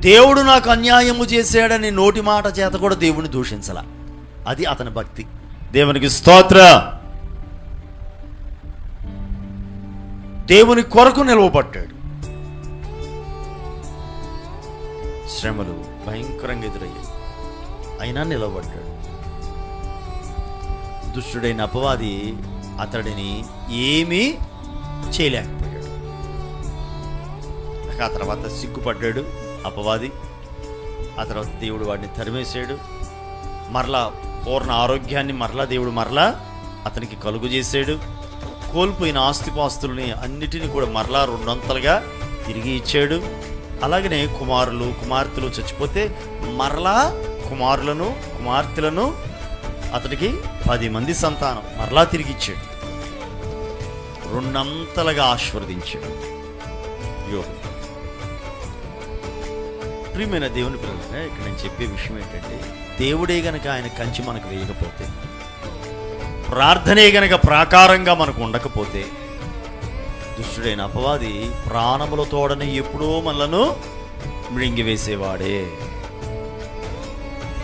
దేవుడు నాకు అన్యాయము చేశాడని నోటి మాట చేత కూడా దేవుని దూషించాల. అది అతని భక్తి. దేవునికి స్తోత్ర. దేవుని కొరకు నిలవబడ్డాడు. శ్రమలు భయంకరంగా ఎదురయ్యాయి. అయినా నిలవబడ్డాడు. దుష్టుడైన అపవాది అతడిని ఏమీ చేయలేకపోయాడు. ఆ తర్వాత సిగ్గుపడ్డాడు. అపవాది. ఆ తర్వాత దేవుడు వాడిని తరిమేశాడు. మరలా పూర్ణ ఆరోగ్యాన్ని మరలా దేవుడు మరలా అతనికి కలుగు చేశాడు. కోల్పోయిన ఆస్తిపాస్తుల్ని అన్నిటిని కూడా మరలా రెండొంతలుగా తిరిగి ఇచ్చాడు. అలాగనే కుమారులు కుమార్తెలు చచ్చిపోతే మరలా కుమారులను కుమార్తెలను అతనికి పది మంది సంతానం మరలా తిరిగి ఇచ్చాడు. రెండంతలుగా ఆశీర్వదించాడు. యోగం ప్రియమైన దేవుని పిల్లలుగా ఇక్కడ నేను చెప్పే విషయం ఏంటంటే దేవుడే గనక ఆయన కంచి మనకు వేయకపోతే ప్రార్థనే గనక ప్రాకారంగా మనకు ఉండకపోతే దుష్టుడైన అపవాది ప్రాణముల తోడని ఎప్పుడో మనలను మృంగివేసేవాడే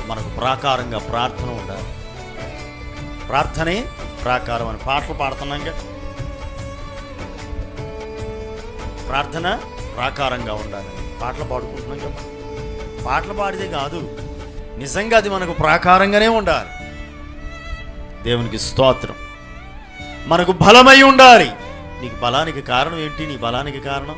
మనకు ప్రాకారంగా ప్రార్థన ఉండాలి. ప్రార్థనే ప్రాకారం అని పాటలు పాడుతున్నాంగా. ప్రార్థన ప్రాకారంగా ఉండాలి పాటలు పాడుకుంటున్నాం కదా. పాటలు పాడితే కాదు నిజంగా అది మనకు ప్రాకారంగానే ఉండాలి. దేవునికి స్తోత్రం. మనకు బలమై ఉండాలి. నీకు బలానికి కారణం ఏంటి? నీ బలానికి కారణం?